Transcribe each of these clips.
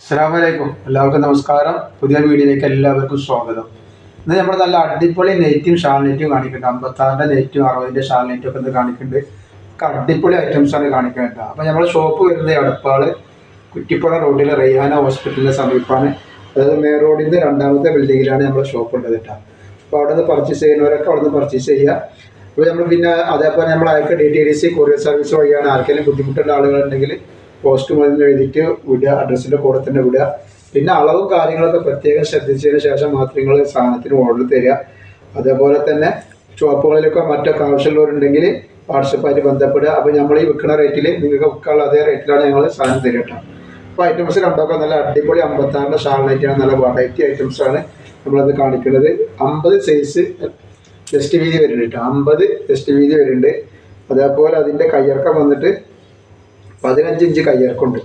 അസ്സലാമലൈക്കും. എല്ലാവർക്കും നമസ്കാരം. പുതിയ വീഡിയോയിലേക്ക് എല്ലാവർക്കും സ്വാഗതം. ഇന്ന് നമ്മൾ നല്ല അടിപൊളി നെറ്റും ഷാൾ നെറ്റും കാണിക്കുന്നുണ്ട്. അമ്പത്താറിന്റെ നെറ്റും അറുപതിന്റെ ഷാൾ നെറ്റും ഒക്കെ കാണിക്കുന്നുണ്ട്. അടിപൊളി ഐറ്റംസ് ആണ് കാണിക്കുന്നത്. അപ്പോൾ നമ്മുടെ ഷോപ്പ് വരുന്നത് അടുപ്പാൾ കുറ്റിപ്പുറ റോഡിലെ റയ്യാന ഹോസ്പിറ്റലിന്റെ സമീപമാണ്. അതായത് മെയിൻ റോഡിന്റെ രണ്ടാമത്തെ ബിൽഡിങ്ങിലാണ് നമ്മുടെ ഷോപ്പ് ഉള്ളത് കേട്ടോ അപ്പോൾ അവിടെ നിന്ന് പർച്ചേസ് ചെയ്യുന്നവരൊക്കെ അവിടെ നിന്ന് പർച്ചേസ് ചെയ്യുക അപ്പോൾ നമ്മൾ പിന്നെ അതേപോലെ നമ്മൾ അയക്ക D T D C courier service വഴിയാണ് ആർക്കെങ്കിലും ബുദ്ധിമുട്ടുള്ള ആളുകളുണ്ടെങ്കിൽ പോസ്റ്റ് മുതൽ എഴുതിയിട്ട് വിടുക അഡ്രസ്സിന്റെ കൂടെ തന്നെ വിടുക. പിന്നെ അളവും കാര്യങ്ങളൊക്കെ പ്രത്യേകം ശ്രദ്ധിച്ചതിന് ശേഷം മാത്രം നിങ്ങൾ സാധനത്തിന് ഓർഡർ തരിക. അതേപോലെ തന്നെ ഷോപ്പുകളിലൊക്കെ മറ്റൊക്കെ ആവശ്യമുള്ളവരുണ്ടെങ്കിൽ വാട്സപ്പായിട്ട് ബന്ധപ്പെടുക. അപ്പോൾ നമ്മൾ ഈ വിൽക്കുന്ന റേറ്റിൽ നിങ്ങൾക്ക് വിൽക്കാനുള്ള അതേ റേറ്റിലാണ് ഞങ്ങൾ സാധനം തരിക കേട്ടോ. അപ്പോൾ ഐറ്റംസ് കണ്ടൊക്കെ നല്ല അടിപൊളി അമ്പത്താറിന്റെ ഷാൾ നൈറ്റാണ് നല്ല വെറൈറ്റി ഐറ്റംസ് ആണ് നമ്മളത് കാണിക്കുന്നത്. അമ്പത് സൈസ് ജസ്റ്റ് വീതി വരുന്നുണ്ട് കേട്ടോ. അമ്പത് ജസ്റ്റ് വീതി വരുന്നുണ്ട്. അതേപോലെ അതിന്റെ കയ്യിറക്കം വന്നിട്ട് പതിനഞ്ച് ഇഞ്ച് കയ്യിറക്കുണ്ട്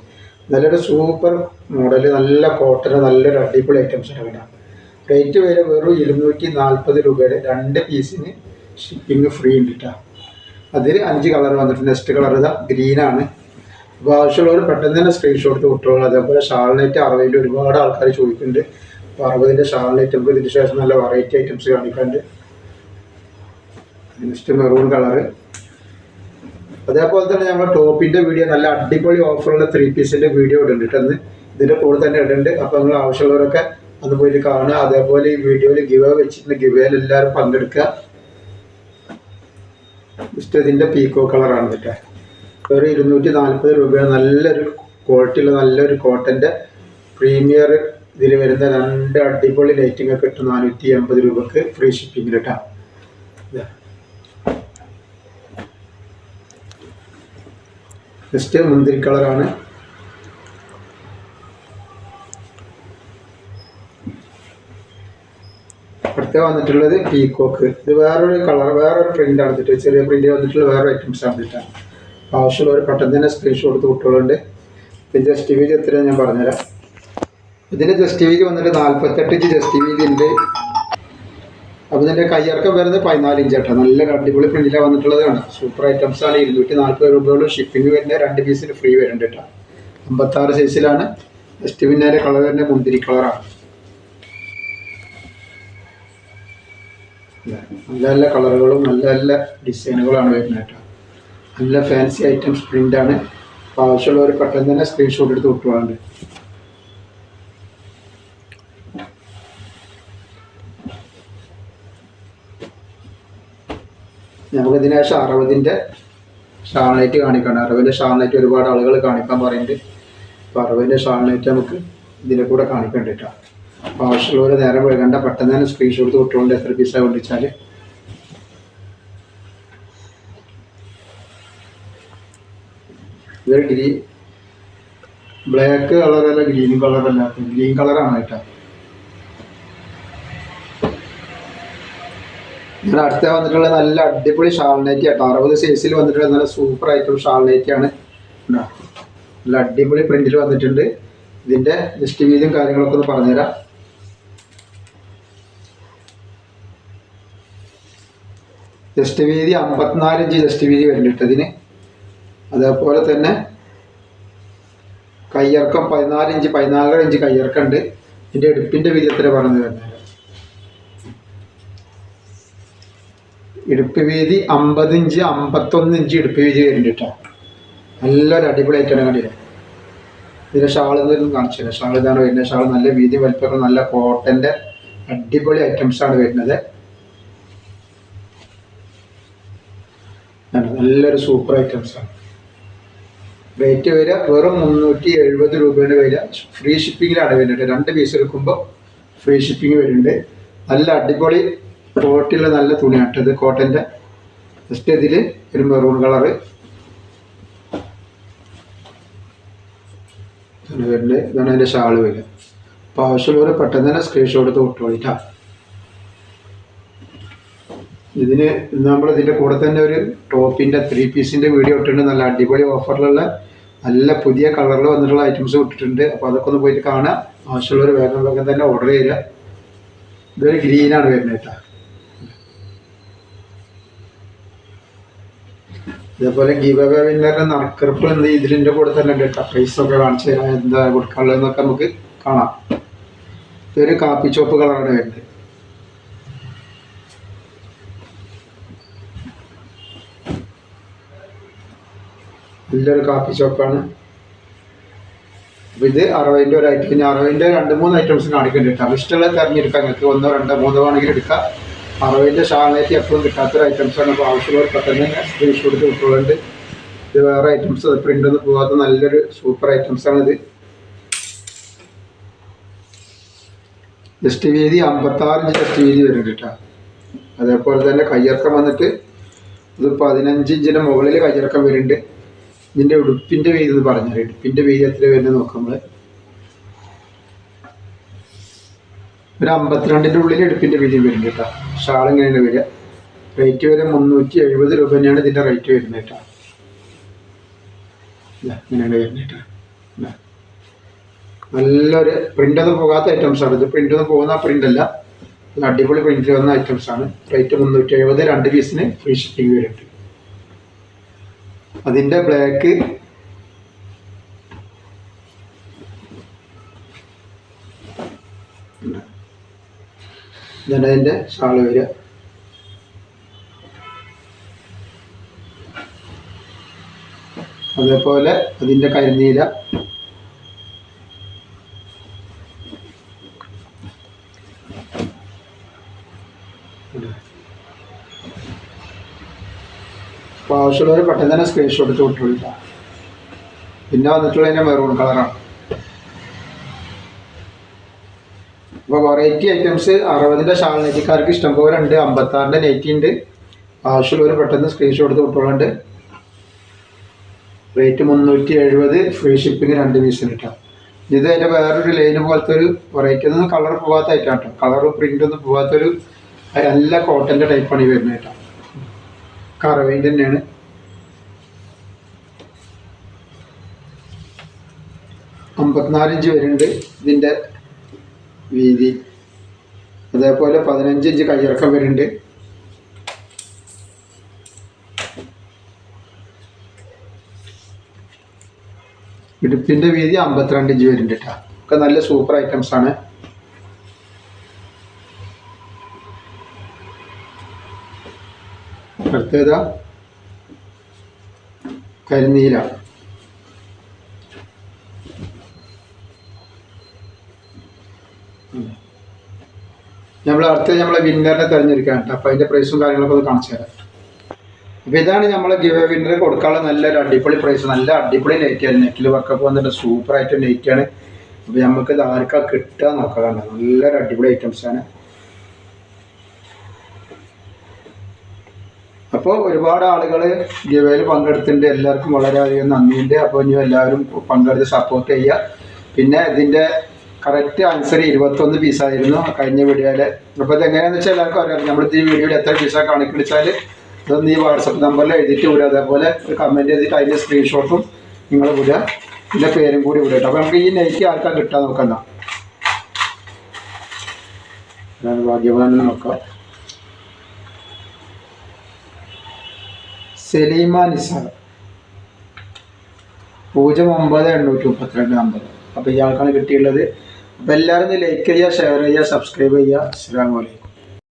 നല്ലൊരു സൂപ്പർ മോഡൽ നല്ല കോട്ടൺ നല്ലൊരു അടിപൊളി ഐറ്റംസ് ആണ് കേട്ടോ. റേറ്റ് വരെ വെറും ഇരുന്നൂറ്റി നാൽപ്പത് രൂപയുടെ രണ്ട് പീസിന് ഷിപ്പിംഗ് ഫ്രീ ഉണ്ട് കേട്ടോ. അതിൽ അഞ്ച് കളർ വന്നിട്ടുണ്ട്. നെക്സ്റ്റ് കളർ ഇതാ ഗ്രീനാണ് അപ്പോൾ ആവശ്യമുള്ളവർ പെട്ടെന്ന് തന്നെ സ്ക്രീൻഷോട്ട് വിട്ടോളൂ. അതേപോലെ ഷാൾനൈറ്റ് അറുപതിന്റെ ഒരുപാട് ആൾക്കാർ ചോദിക്കുന്നുണ്ട്. അപ്പോൾ അറുപതിന്റെ ഷാൾനൈറ്റ് നമുക്ക് ഇതിന് ശേഷം നല്ല വെറൈറ്റി ഐറ്റംസ് കാണിക്കാണ്ട് നെക്സ്റ്റ് മെറൂൺ കളറ് അതേപോലെ തന്നെ ഞങ്ങൾ ടോപ്പിന്റെ വീഡിയോ നല്ല അടിപൊളി ഓഫറുള്ള ത്രീ പീസിന്റെ വീഡിയോ ഇടുന്നുണ്ട് അന്ന് ഇതിന്റെ കൂടെ തന്നെ ഇടുന്നുണ്ട്. അപ്പൊ നിങ്ങൾ ആവശ്യമുള്ളവരൊക്കെ അന്ന് പോയിട്ട് കാണുക. അതേപോലെ ഈ വീഡിയോയിൽ ഗിവ് വെച്ചിട്ടുണ്ട് ഗിവയിൽ എല്ലാവരും പങ്കെടുക്കുക. ജസ്റ്റ് ഇതിന്റെ പീക്കോ കളറാണ് കേട്ടോ. ഒരു ഇരുന്നൂറ്റി നാൽപ്പത് രൂപയാണ്. നല്ലൊരു ക്വാളിറ്റി ഉള്ള നല്ലൊരു കോട്ടന്റെ പ്രീമിയർ ഇതിൽ വരുന്ന രണ്ട് അടിപൊളി ലൈറ്റിംഗ് ഒക്കെ ഇട്ട് നാനൂറ്റി എൺപത് രൂപക്ക് ഫ്രീ ഷിപ്പിംഗ് കേട്ടോ. ജസ്റ്റ് മുന്തിരി കളറാണ് അടുത്ത വന്നിട്ടുള്ളത് പീകോക്ക് ഇത് വേറൊരു കളർ വേറൊരു പ്രിന്റ് ആണ്. ചെറിയ പ്രിന്റ് വന്നിട്ടുള്ള വേറെ ഐറ്റംസ് ആണ് ഇതിട്ടാണ് ഒരു പെട്ടെന്ന് തന്നെ സ്ക്രീൻഷോട്ട് എടുത്ത് കുട്ടികളുണ്ട് ഇതിന്റെ ജസ്റ്റ് വീതി എത്രയാണ് ഞാൻ പറഞ്ഞുതരാം. ഇതിന്റെ ജസ്റ്റ് വീതി വന്നിട്ട് നാൽപ്പത്തെട്ട് ഇഞ്ച് ജസ്റ്റ് വീതി ഉണ്ട് അപ്പോൾ ഇതിന്റെ കയ്യിറക്കം വരുന്നത് പതിനാല് ഇഞ്ച് നല്ല അടിപൊളി പ്രിന്റിലാണ് വന്നിട്ടുള്ളത് കാണാം. സൂപ്പർ ഐറ്റംസ് ആണ്. ഇരുന്നൂറ്റി നാൽപ്പത് രൂപയോളം ഷിപ്പിംഗ് വരുന്നത് രണ്ട് പീസിന് ഫ്രീ വരുന്നുണ്ട് കേട്ടോ. അമ്പത്താറ് സൈസിലാണ് ജസ്റ്റ് പിന്നെ കളർ വരുന്ന മുന്തിരി കളറാണ് നല്ല നല്ല കളറുകളും നല്ല നല്ല ഡിസൈനുകളാണ് വരുന്നത് കേട്ടോ. നല്ല ഫാൻസി ഐറ്റംസ് പ്രിന്റാണ് ആണ്. ആവശ്യമുള്ളവർ പെട്ടെന്ന് തന്നെ സ്ക്രീൻഷോട്ട് എടുത്ത് വിട്ടുപോകാണ്ട് നമുക്ക് ശേഷം അറുപതിന്റെ ഷാൾനൈറ്റ് കാണിക്കണം. അറുപതിന്റെ ഷാൾനൈറ്റ് ഒരുപാട് ആളുകൾ കാണിക്കാൻ പറയുന്നുണ്ട്. അപ്പോൾ അറുപതിന്റെ ഷാൾനൈറ്റ് നമുക്ക് ഇതിന്റെ കൂടെ കാണിക്കേണ്ടിട്ടാ അപ്പോൾ ആവശ്യമുള്ളവർ നേരെ വൈകണ്ട. പെട്ടെന്ന് തന്നെ സ്ക്രീൻഷോട്ട് കുട്ടികളുടെ എത്ര പീസാണ് കൊണ്ടിച്ചാൽ ഇതൊരു ഗ്രീൻ ബ്ലാക്ക് കളറല്ല ഗ്രീൻ കളറല്ല. ഗ്രീൻ കളറാണ് കേട്ടോ. ഞാൻ അടുത്ത വന്നിട്ടുള്ള നല്ല അടിപൊളി ഷാൾനൈറ്റി ആട്ടോ. അറുപത് സൈസിൽ വന്നിട്ടുള്ള നല്ല സൂപ്പർ ആയിട്ടുള്ള ഷാൾനൈറ്റി ആണ്? നല്ല അടിപൊളി പ്രിന്റിൽ വന്നിട്ടുണ്ട്. ഇതിന്റെ ജസ്റ്റ് വീതിയും കാര്യങ്ങളൊക്കെ ഒന്ന് പറഞ്ഞുതരാം. ജസ്റ്റ് വീതി അമ്പത്തിനാല് ഇഞ്ച് ജസ്റ്റ് വീതി വരുന്നുണ്ട് ഇതിന്. അതേപോലെ തന്നെ കയ്യിറക്കം പതിനാല് ഇഞ്ച് പതിനാലര ഇഞ്ച് കയ്യിറക്കം ഉണ്ട് ഇതിന്റെ എടുപ്പിന്റെ വീതി എത്ര പറഞ്ഞു തരുന്നത് ഇടുപ്പ് വീതി അമ്പത് ഇഞ്ച് അമ്പത്തൊന്ന് ഇഞ്ച് ഇടുപ്പ് വീതി വരുന്നുണ്ട് കേട്ടോ. നല്ലൊരു അടിപൊളി ആയിട്ടാണ് കണ്ടില്ലേ? ഇതിന്റെ ഷാൾ എന്തെങ്കിലും കാണിച്ചു തരാം ഷാൾ ഇതാണ് വരുന്നത്. ഷാൾ നല്ല വീതി വലിപ്പമൊക്കെ നല്ല കോട്ടന്റെ അടിപൊളി ഐറ്റംസ് ആണ് വരുന്നത്. നല്ലൊരു സൂപ്പർ ഐറ്റംസ് ആണ്. റേറ്റ് വരിക വെറും മുന്നൂറ്റി എഴുപത് രൂപയുടെ വരിക. ഫ്രീ ഷിപ്പിങ്ങിലാണ് വരുന്നത്. രണ്ട് പീസ് എടുക്കുമ്പോൾ ഫ്രീ ഷിപ്പിംഗ് വരുന്നുണ്ട്. നല്ല അടിപൊളി ക്വാളിറ്റിയുള്ള നല്ല തുണിയാണ്. ഇത് കോട്ടന്റെ ജസ്റ്റ് ഇതിൽ ഒരു മെറൂൺ കളറ് വരുന്നത്. ഇതാണ് അതിന്റെ ഷാൾ വരിക അപ്പോൾ ആവശ്യമുള്ളവർ പെട്ടെന്ന് തന്നെ സ്ക്രീൻഷോട്ട് എടുത്ത് വിട്ടോളിട്ടാ ഇതിന് നമ്മൾ ഇതിന്റെ കൂടെ തന്നെ ഒരു ടോപ്പിന്റെ ത്രീ പീസിന്റെ വീഡിയോ ഇട്ടിട്ടുണ്ട്. നല്ല അടിപൊളി ഓഫറിലുള്ള നല്ല പുതിയ കളറിൽ വന്നിട്ടുള്ള ഐറ്റംസ് ഇട്ടിട്ടുണ്ട്. അപ്പോൾ അതൊക്കെ ഒന്ന് പോയിട്ട് കാണാം. ആവശ്യമുള്ളവർ വേഗം വേഗം തന്നെ ഓർഡർ ചെയ്യുക. ഇതൊരു ഗ്രീനാണ് വരുന്നത് കേട്ടോ ഇതേപോലെ ഗീവ് അവേ വിന്നറിന്റെ നറുക്കെടുപ്പ് എന്ത് ഇതിലിന്റെ കൂടെ തന്നെ ഉണ്ട് കേട്ടോ. പ്രൈസ് ഒക്കെ കാണിച്ചു തരാം. എന്താ കൊടുക്കാനുള്ളതെന്നൊക്കെ നമുക്ക് കാണാം. ഇതൊരു കാപ്പി ചോപ്പ് കളറാണ് വരുന്നത്. നല്ലൊരു കാപ്പി ചോപ്പാണ് ഇത് അറുപതിന്റെ ഒരു ഐറ്റം പിന്നെ അറുപതിന്റെ രണ്ട് മൂന്ന് ഐറ്റംസ് കാണിക്കുന്നുണ്ട് കേട്ടോ. ഇഷ്ടമുള്ളത് തിരഞ്ഞെടുക്കാം. നിങ്ങൾക്ക് ഒന്നോ രണ്ടോ മൂന്നോ വേണമെങ്കിൽ എടുക്കാം. അറുപതിന്റെ ശാഖയ്ക്ക് എപ്പോഴും കിട്ടാത്തൊരു ഐറ്റംസ് ആണ്. അപ്പോൾ ആവശ്യമുള്ളവർ പെട്ടെന്ന് തന്നെ സ്ക്രീൻഷോട്ട് കിട്ടുന്നുണ്ട് ഇത് വേറെ ഐറ്റംസ് പ്രിന്റ് ഒന്നും പോകാത്ത നല്ലൊരു സൂപ്പർ ഐറ്റംസ് ആണ് ഇത്. ജസ്റ്റ് വീതി അമ്പത്താറ് ഇഞ്ച് ജസ്റ്റ് വീതി വരുന്നുണ്ട് കേട്ടോ. അതേപോലെ തന്നെ കയ്യിറക്കം വന്നിട്ട് ഇത് പതിനഞ്ച് ഇഞ്ചിന്റെ മുകളിൽ കയ്യിറക്കം വരുന്നുണ്ട്. ഇതിന്റെ ഉടുപ്പിന്റെ വീതി എന്ന് പറഞ്ഞാൽ ഉടുപ്പിന്റെ വീതി എത്ര വരുന്നത് നോക്കാം നമ്മൾ ഒരു അമ്പത്തിരണ്ടിന്റെ ഉള്ളിൽ എടുപ്പിന്റെ വീതി വരുന്നുണ്ട് കേട്ടോ. ഷാൾ ഇങ്ങനെയാണ് വരിക? റേറ്റ് വരെ മുന്നൂറ്റി എഴുപത് രൂപ തന്നെയാണ് ഇതിന്റെ റേറ്റ് വരുന്നത് കേട്ടോ. ഇങ്ങനെയാണ് വരുന്നത് കേട്ടോ. നല്ലൊരു പ്രിന്റൊന്നും പോകാത്ത ഐറ്റംസ് ആണ്. ഇത് പ്രിന്റൊന്നും പോകുന്ന പ്രിന്റല്ല അല്ല. അടിപൊളി പ്രിന്റ് വന്ന ഐറ്റംസ് ആണ്. റേറ്റ് മുന്നൂറ്റി എഴുപത് രണ്ട് പീസിന് ഫ്രീ ഷിപ്പിംഗ് വരുന്നുണ്ട് അതിന്റെ ബ്ലാക്ക് ഇതാണ് അതിന്റെ ഷാൾ വരിക. അതേപോലെ അതിന്റെ കരിനീല. അപ്പോൾ ആവശ്യമുള്ളവർ പെട്ടെന്ന് തന്നെ സ്ക്രീൻഷോട്ട് എടുത്ത് വിട്ടുകൊള്ളില്ല പിന്നെ വന്നിട്ടുള്ളതിന്റെ മെറൂൺ കളറാണ് വെറൈറ്റി ഐറ്റംസ് അറുപതിന്റെ ഷാൾ നെറ്റിക്കാർക്ക് ഇഷ്ടംപോലെ ഉണ്ട്. അമ്പത്താറിന്റെ നെറ്റി ഉണ്ട്. ആവശ്യമുള്ളവർ പെട്ടെന്ന് സ്ക്രീൻഷോട്ട് എടുത്ത് റേറ്റ് മുന്നൂറ്റി എഴുപത് ഫ്രീ ഷിപ്പിംഗ് രണ്ട് പീസിന് കിട്ടാം ഇത് അതിന്റെ വേറൊരു ലൈന് പോലത്തെ ഒരു വെറൈറ്റി ഒന്നും കളർ പോകാത്ത ഐറ്റം കേട്ടോ കളർ പ്രിന്റ് ഒന്നും പോകാത്തൊരു നല്ല കോട്ടന്റെ ടൈപ്പാണ് ഈ വരുന്നത് കേട്ടോ കറവേന്റെ തന്നെയാണ്. അമ്പത്തിനാലിഞ്ച് വരുന്നുണ്ട് ഇതിന്റെ വീതി. അതേപോലെ പതിനഞ്ച് ഇഞ്ച് കയ്യിറക്കം വരുന്നുണ്ട്. ഇടുപ്പിന്റെ വീതി അമ്പത്തിരണ്ട് ഇഞ്ച് വരുന്നുണ്ട് കേട്ടോ ഒക്കെ നല്ല സൂപ്പർ ഐറ്റംസ് ആണ്. അടുത്തേതാ കരിനീല. നമ്മൾ അടുത്ത നമ്മളെ വിന്നറിനെ തിരഞ്ഞെടുക്കാൻ കേട്ടോ. അപ്പോൾ പ്രൈസും കാര്യങ്ങളൊക്കെ ഒന്ന് കാണിച്ചു തരാം. അപ്പോൾ ഇതാണ് നമ്മളെ ഗിവ് കൊടുക്കാനുള്ള നല്ലൊരു അടിപൊളി പ്രൈസ് നല്ല അടിപൊളി നെറ്റ് ആണ്. നെറ്റിൽ വർക്കപ്പ് വന്നിട്ട് സൂപ്പർ ആയിട്ട് നെറ്റ് ആണ്. അപ്പോൾ നമുക്ക് ഇത് ആർക്കാ കിട്ടുക നോക്കാം കണ്ടോ. നല്ലൊരു അടിപൊളി ഐറ്റംസ് ആണ്. അപ്പോൾ ഒരുപാട് ആളുകൾ ഗിവയിൽ പങ്കെടുത്തിട്ടുണ്ട്. എല്ലാവർക്കും വളരെയധികം നന്ദിയുണ്ട്. അപ്പോൾ ഇനി എല്ലാവരും പങ്കെടുത്ത് സപ്പോർട്ട് ചെയ്യുക. പിന്നെ ഇതിന്റെ കറക്റ്റ് ആൻസർ ഇരുപത്തൊന്ന് പീസായിരുന്നു കഴിഞ്ഞ വീഡിയോയിലെ അപ്പോൾ ഇത് എങ്ങനെയാണെന്ന് വെച്ചാൽ എല്ലാവർക്കും അറിയാം നമ്മൾ ഈ വീഡിയോയിൽ എത്ര പീസാണ് കണക്ക് വെച്ചാൽ ഇതൊന്ന് ഈ വാട്സപ്പ് നമ്പറിൽ എഴുതിയിട്ട് വിടുക. അതേപോലെ കമന്റ് ചെയ്തിട്ട് അതിന്റെ സ്ക്രീൻഷോട്ടും നിങ്ങൾ വിടുക. ഇതിന്റെ പേരും കൂടി വിടുക അപ്പോൾ നമുക്ക് ഈ നെയ്ക്ക് ആർക്കാ കിട്ടാൻ നോക്കണ്ട. ഭാഗ്യവാൻ നോക്കാം. സെലീമ നിസാർ. പൂജ്യം ഒമ്പത് എണ്ണൂറ്റി മുപ്പത്തിരണ്ട് നമ്പർ അപ്പോൾ ഇയാൾക്കാണ് കിട്ടിയുള്ളത് അപ്പോൾ എല്ലാവരും ലൈക്ക് ചെയ്യുക ഷെയർ ചെയ്യുക സബ്സ്ക്രൈബ് ചെയ്യുക. അസ്സാം വലൈക്കും